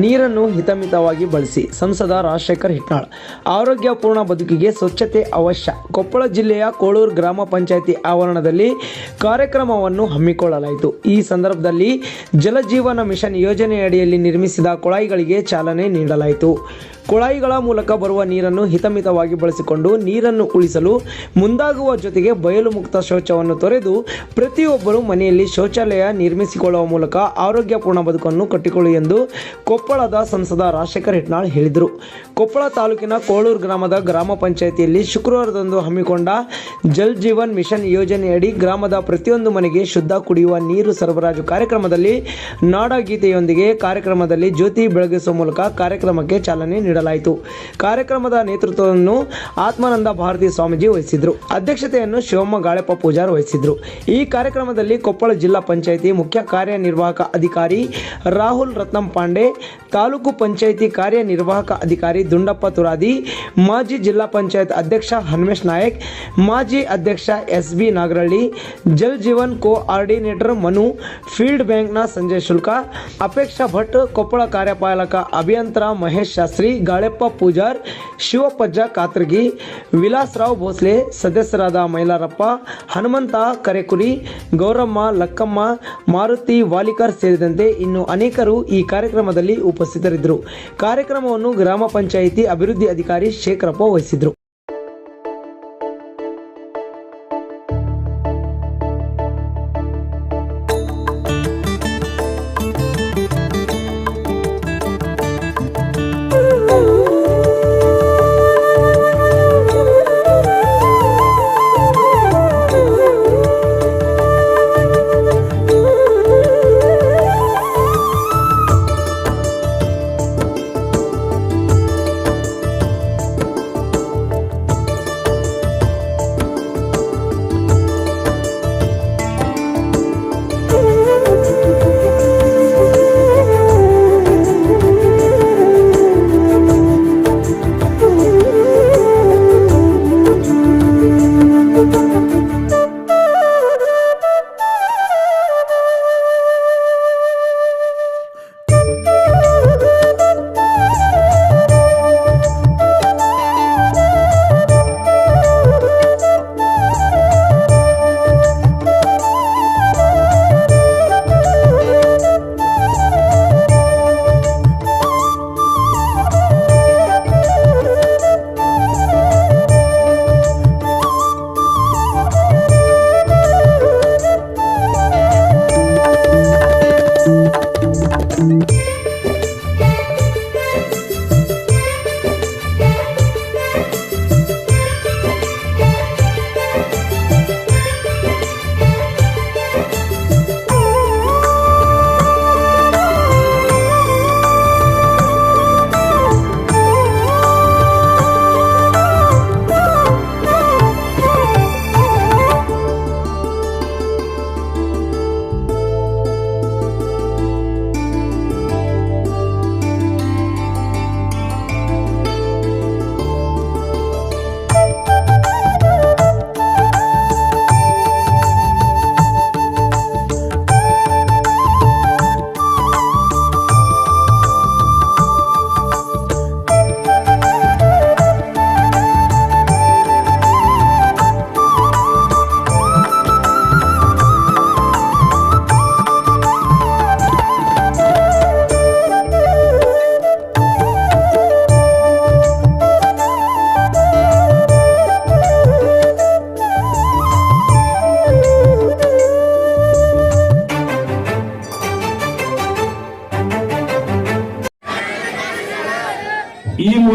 ನೀರನ್ನು ಹಿತಮಿತವಾಗಿ ಬಳಸಿ. ಸಂಸದ ರಾಜಶೇಖರ್ ಹಿಟ್ನಾಳ್, ಆರೋಗ್ಯಪೂರ್ಣ ಬದುಕಿಗೆ ಸ್ವಚ್ಛತೆ ಅವಶ್ಯ. ಕೊಪ್ಪಳ ಜಿಲ್ಲೆಯ ಕೋಳೂರು ಗ್ರಾಮ ಪಂಚಾಯಿತಿ ಆವರಣದಲ್ಲಿ ಕಾರ್ಯಕ್ರಮವನ್ನು ಹಮ್ಮಿಕೊಳ್ಳಲಾಯಿತು. ಈ ಸಂದರ್ಭದಲ್ಲಿ ಜಲಜೀವನ ಮಿಷನ್ ಯೋಜನೆಯಡಿಯಲ್ಲಿ ನಿರ್ಮಿಸಿದ ಕೊಳಾಯಿಗಳಿಗೆ ಚಾಲನೆ ನೀಡಲಾಯಿತು. ಕೊಳಾಯಿಗಳ ಮೂಲಕ ಬರುವ ನೀರನ್ನು ಹಿತಮಿತವಾಗಿ ಬಳಸಿಕೊಂಡು ನೀರನ್ನು ಉಳಿಸಲು ಮುಂದಾಗುವ ಜೊತೆಗೆ ಬಯಲು ಮುಕ್ತ ಶೌಚವನ್ನು ತೊರೆದು ಪ್ರತಿಯೊಬ್ಬರು ಮನೆಯಲ್ಲಿ ಶೌಚಾಲಯ ನಿರ್ಮಿಸಿಕೊಳ್ಳುವ ಮೂಲಕ ಆರೋಗ್ಯಪೂರ್ಣ ಬದುಕನ್ನು ಕಟ್ಟಿಕೊಳ್ಳಿ ಎಂದು ಕೊಪ್ಪಳದ ಸಂಸದ ರಾಜಶೇಖರ್ ಹಿಟ್ನಾಳ್ ಹೇಳಿದರು. ಕೊಪ್ಪಳ ತಾಲೂಕಿನ ಕೋಳೂರು ಗ್ರಾಮದ ಗ್ರಾಮ ಪಂಚಾಯಿತಿಯಲ್ಲಿ ಶುಕ್ರವಾರದಂದು ಹಮ್ಮಿಕೊಂಡ ಜಲ್ ಜೀವನ್ ಮಿಷನ್ ಯೋಜನೆಯಡಿ ಗ್ರಾಮದ ಪ್ರತಿಯೊಂದು ಮನೆಗೆ ಶುದ್ಧ ಕುಡಿಯುವ ನೀರು ಸರಬರಾಜು ಕಾರ್ಯಕ್ರಮದಲ್ಲಿ ನಾಡಗೀತೆಯೊಂದಿಗೆ ಕಾರ್ಯಕ್ರಮದಲ್ಲಿ ಜ್ಯೋತಿ ಬೆಳಗಿಸುವ ಮೂಲಕ ಕಾರ್ಯಕ್ರಮಕ್ಕೆ ಚಾಲನೆ ನೀಡಲಾಯಿತು. ಕಾರ್ಯಕ್ರಮದ ನೇತೃತ್ವವನ್ನು ಆತ್ಮಾನಂದ ಭಾರತಿ ಸ್ವಾಮೀಜಿ ವಹಿಸಿದ್ರು. ಅಧ್ಯಕ್ಷತೆಯನ್ನು ಶಿವಮ್ಮ ಗಾಳೆಪ್ಪ ಪೂಜಾರ್ ವಹಿಸಿದ್ರು. ಈ ಕಾರ್ಯಕ್ರಮದಲ್ಲಿ ಕೊಪ್ಪಳ ಜಿಲ್ಲಾ ಪಂಚಾಯಿತಿ ಮುಖ್ಯ ಕಾರ್ಯನಿರ್ವಾಹಕ ಅಧಿಕಾರಿ ರಾಹುಲ್ ರತ್ನಂ ಪಾಂಡೆ ತಾಲೂಕು ಪಂಚಾಯಿತಿ ಕಾರ್ಯನಿರ್ವಾಹಕ ಅಧಿಕಾರಿ ದುಂಡಪ್ಪ ತುರಾದಿ, ಮಾಜಿ ಜಿಲ್ಲಾ ಪಂಚಾಯತ್ ಅಧ್ಯಕ್ಷ ಹನುಮೇಶ್ ನಾಯಕ್, ಮಾಜಿ ಅಧ್ಯಕ್ಷ S B Nagaralli, Jal Jeevan coordinator Manu, field ಬ್ಯಾಂಕ್ನ ಸಂಜಯ್ ಶುಲ್ಕ, ಅಪೇಕ್ಷಾ ಭಟ್, ಕೊಪ್ಪಳ ಕಾರ್ಯಪಾಲಕ ಅಭಿಯಂತರ ಮಹೇಶ್ ಶಾಸ್ತ್ರಿ, ಗಾಳೆಪ್ಪ ಪೂಜಾರ್, ಶಿವಪಜ್ಜ ಕಾತ್ರಗಿ, ವಿಲಾಸರಾವ್ ಭೋಸ್ಲೆ, ಸದಸ್ಯರಾದ ಮೈಲಾರಪ್ಪ, ಹನುಮಂತ ಕರೆಕುರಿ, ಗೌರಮ್ಮ ಲಕ್ಕಮ್ಮ, ಮಾರುತಿ ವಾಲಿಕರ್ ಸೇರಿದಂತೆ ಇನ್ನು ಅನೇಕರು ಈ ಕಾರ್ಯಕ್ರಮದಲ್ಲಿ ಉಪಸ್ಥಿತರಿದ್ದರು. ಕಾರ್ಯಕ್ರಮವನ್ನು ಗ್ರಾಮ ಪಂಚಾಯಿತಿ ಅಭಿವೃದ್ಧಿ ಅಧಿಕಾರಿ ಶೇಖರಪ್ಪ ವಹಿಸಿದ್ರು. ಈ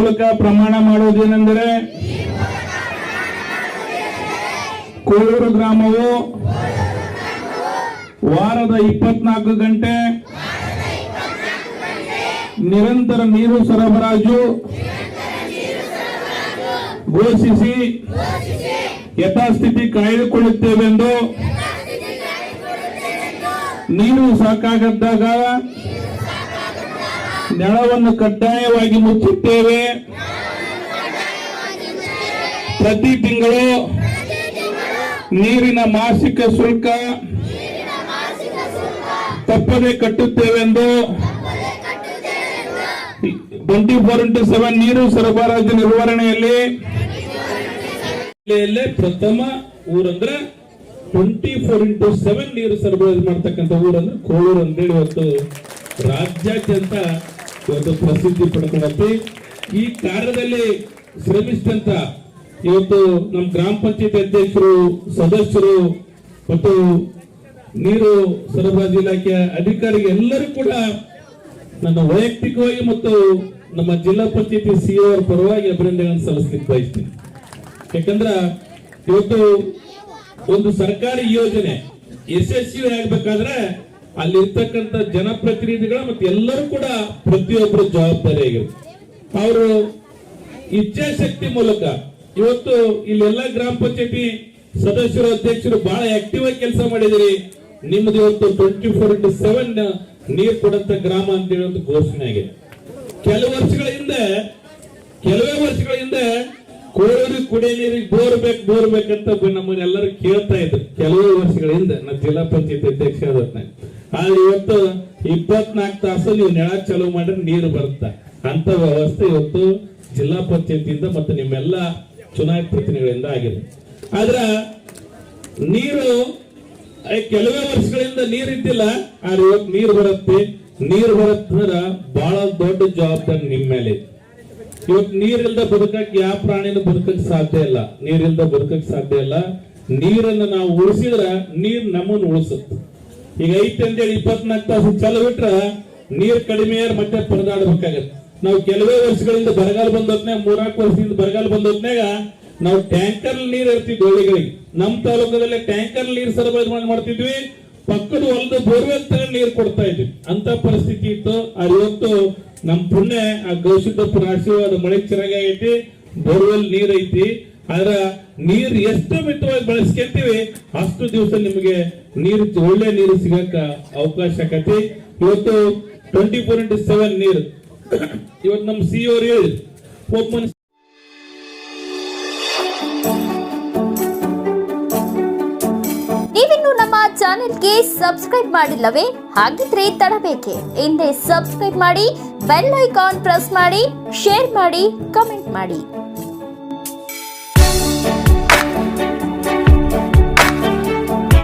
ಮೂಲಕ ಪ್ರಮಾಣ ಮಾಡುವುದೇನೆಂದರೆ ಕೋಲೂರು ಗ್ರಾಮವು ವಾರದ ಇಪ್ಪತ್ನಾಲ್ಕು ಗಂಟೆ ನಿರಂತರ ನೀರು ಸರಬರಾಜು ಘೋಷಿಸಿ ಯಥಾಸ್ಥಿತಿ ಕಾಯ್ದುಕೊಳ್ಳುತ್ತೇವೆಂದು. ನೀರು ಸಾಕಾಗದ್ದಾಗ ನೆಲವನ್ನು ಕಡ್ಡಾಯವಾಗಿ ಮುಚ್ಚುತ್ತೇವೆ. ಪ್ರತಿ ತಿಂಗಳು ನೀರಿನ ಮಾಸಿಕ ಶುಲ್ಕ ತಪ್ಪದೆ ಕಟ್ಟುತ್ತೇವೆಂದು ಟ್ವೆಂಟಿ ಫೋರ್ ಇಂಟು ಸೆವೆನ್ ನೀರು ಸರಬರಾಜು ನಿರ್ವಹಣೆಯಲ್ಲಿ ಜಿಲ್ಲೆಯಲ್ಲೇ ಪ್ರಥಮ ಊರಂದ್ರೆ ಟ್ವೆಂಟಿ ಫೋರ್ ಇಂಟು ಸೆವೆನ್ ನೀರು ಸರಬರಾಜು ಮಾಡ್ತಕ್ಕಂಥ ಊರಂದ್ರೆ ಕೋಳೂರು ಅಂತೇಳಿ ಇವತ್ತು ರಾಜ್ಯಾದ್ಯಂತ ಇವತ್ತು ಪ್ರಸಿದ್ಧಿ ಪಡ್ಕೊಂಡೈತಿ ಈ ಕಾರ್ಯದಲ್ಲಿ ಶ್ರಮಿಸಿದಂತ ಇವತ್ತು ನಮ್ಮ ಗ್ರಾಮ ಪಂಚಾಯತ್ ಅಧ್ಯಕ್ಷರು, ಸದಸ್ಯರು ಮತ್ತು ನೀರು ಸರಬರಾಜು ಇಲಾಖೆಯ ಅಧಿಕಾರಿಗೆ ಎಲ್ಲರೂ ಕೂಡ ನನ್ನ ವೈಯಕ್ತಿಕವಾಗಿ ಮತ್ತು ನಮ್ಮ ಜಿಲ್ಲಾ ಪಂಚಾಯತಿ ಸಿಒ ಅವರ ಪರವಾಗಿ ಅಭಿನಂದನೆಗಳನ್ನು ಸಲ್ಲಿಸಲಿಕ್ಕೆ ಬಯಸ್ತೀನಿ. ಯಾಕಂದ್ರ ಇವತ್ತು ಒಂದು ಸರ್ಕಾರಿ ಯೋಜನೆ ಯಶಸ್ವಿ ಆಗ್ಬೇಕಾದ್ರೆ ಅಲ್ಲಿ ಜನಪ್ರತಿನಿಧಿಗಳ ಮತ್ತೆ ಎಲ್ಲರೂ ಕೂಡ ಪ್ರತಿಯೊಬ್ಬರು ಜವಾಬ್ದಾರಿ ಆಗಿರುತ್ತೆ ಅವರು ಇಚ್ಛಾಶಕ್ತಿ ಮೂಲಕ ಇವತ್ತು ಇಲ್ಲೆಲ್ಲ ಗ್ರಾಮ ಪಂಚಾಯತಿ ಸದಸ್ಯರು, ಅಧ್ಯಕ್ಷರು ಬಹಳ ಆಕ್ಟಿವ್ ಆಗಿ ಕೆಲಸ ಮಾಡಿದಿರಿ ನಿಮ್ದು ಇವತ್ತು ಟ್ವೆಂಟಿ ಫೋರ್ ಇಂಟು ಸೆವೆನ್ ನೀರು ಕೊಡಂತ ಗ್ರಾಮ ಅಂತ ಹೇಳಿ ಘೋಷಣೆ ಆಗಿದೆ. ಕೆಲವು ವರ್ಷಗಳ ಹಿಂದೆ, ಕೆಲವೇ ವರ್ಷಗಳ ಹಿಂದೆ ಕೋಳೂರಿಗೆ ಕುಡಿಯ ನೀರಿಗೆ ಬೋರ್ ಬೇಕು, ಬೋರ್ ಬೇಕಂತ ನಮ್ಮನ್ನೆಲ್ಲರೂ ಕೇಳ್ತಾ ಇದ್ರು. ಕೆಲವೇ ವರ್ಷಗಳ ಹಿಂದೆ ನಾನು ಜಿಲ್ಲಾ ಪಂಚಾಯತ್ ಅಧ್ಯಕ್ಷ ಆದ್ರೆ ಆದ್ರೆ ಇವತ್ತು ಇಪ್ಪತ್ನಾಲ್ಕು ತಾಸು ನೀವು ನೆಳ ಚಾಲೂ ಮಾಡಿದ್ರೆ ನೀರು ಬರುತ್ತೆ. ಅಂತ ವ್ಯವಸ್ಥೆ ಇವತ್ತು ಜಿಲ್ಲಾ ಪಂಚಾಯತಿಯಿಂದ ಮತ್ತು ನಿಮ್ಮೆಲ್ಲ ಚುನಾಯಿತ ಪ್ರತಿನಿಧಿಗಳಿಂದ ಆಗಿದೆ. ಆದ್ರ ನೀರು ಕೆಲವೇ ವರ್ಷಗಳಿಂದ ನೀರ್ ಇದ್ದಿಲ್ಲ, ಆದ್ರೆ ಇವತ್ತು ನೀರು ಬರುತ್ತೆ. ನೀರು ಬರತ್ತಂದ್ರ ಬಹಳ ದೊಡ್ಡ ಜವಾಬ್ದಾರಿ ನಿಮ್ ಮೇಲೆ. ಇದೆ. ಇವತ್ತು ನೀರಿಲ್ದ ಬದುಕಕ್ ಯಾವ ಪ್ರಾಣಿನೂ ಬದುಕಕ್ ಸಾಧ್ಯ ಇಲ್ಲ. ನೀರಿಲ್ದ ಬದುಕಕ್ ಸಾಧ್ಯ ಇಲ್ಲ. ನೀರನ್ನ ನಾವು ಉಳಿಸಿದ್ರ ನೀರ್ ನಮ್ಮನ್ನು ಉಳಿಸುತ್ತೆ. ಈಗ ಐತೆ ಅಂತೇಳಿ ಇಪ್ಪತ್ನಾಲ್ಕು ತಾಸು ಚಲೋ ಬಿಟ್ರ ನೀರ್ ಕಡಿಮೆ ಮತ್ತೆ ಪರದಾಡಬೇಕಾಗತ್ತೆ. ನಾವು ಕೆಲವೇ ವರ್ಷಗಳಿಂದ ಬರಗಾಲ ಬಂದೊತ್ನಾಗ ಮೂರ್ನಾಲ್ಕು ವರ್ಷದಿಂದ ಬರಗಾಲ ಬಂದೊತ್ನಾಗ ನಾವು ಟ್ಯಾಂಕರ್ ನೀರ್ ಇರ್ತಿದ್ವಿ ಹಳ್ಳಿಗಳಿಗೆ ನಮ್ ತಾಲೂಕದಲ್ಲಿ ಟ್ಯಾಂಕರ್ ನೀರ್ ಸರಬರಾಜು ಮಾಡಿ ಮಾಡ್ತಿದ್ವಿ. ಪಕ್ಕದ ಹೊಲದ ಬೋರ್ವೆಲ್ ತಗೊಂಡು ನೀರು ಕೊಡ್ತಾ ಇದ್ವಿ. ಅಂತ ಪರಿಸ್ಥಿತಿ ಇತ್ತು. ಇವತ್ತು ನಮ್ ಪುಣ್ಯ ಆ ಗೌಸಿದ್ದಪ್ಪನ ಆಶೀರ್ವಾದ ಮಳೆ ಚೆನ್ನಾಗೈತಿ. ಬೋರ್ವೆಲ್ ನೀರ್ ಐತಿ. ಆದ್ರ ನೀರು ಎಷ್ಟು ಮಿತವಾಗಿ ಬಳಸ್ಕೊಂತೀವಿ, ಅಷ್ಟು ದಿವಸ ನಿಮಗೆ ನೀರು, ಒಳ್ಳೆ ನೀರು ಸಿಗಕ್ಕ ಅವಕಾಶ ಆಕತಿ. ಇವತ್ತು ಟ್ವೆಂಟಿ ಫೋರ್ ಇಂಟು ಸೆವೆನ್ ನೀರು. ಇವತ್ತು ನಮ್ ಸಿ ಅವ್ರು ಹೇಳಿ ಒಬ್ಬ ನೀವಿನ್ನು ನಮ್ಮ ಚಾನೆಲ್ಗೆ ಸಬ್ಸ್ಕ್ರೈಬ್ ಮಾಡಿಲ್ಲವೇ? ಹಾಗಿದ್ರೆ ತಡಬೇಕೆ. ಹಿಂದೆ ಸಬ್ಸ್ಕ್ರೈಬ್ ಮಾಡಿ, ಬೆಲ್ ಐಕಾನ್ ಪ್ರೆಸ್ ಮಾಡಿ, ಶೇರ್ ಮಾಡಿ, ಕಮೆಂಟ್ ಮಾಡಿ.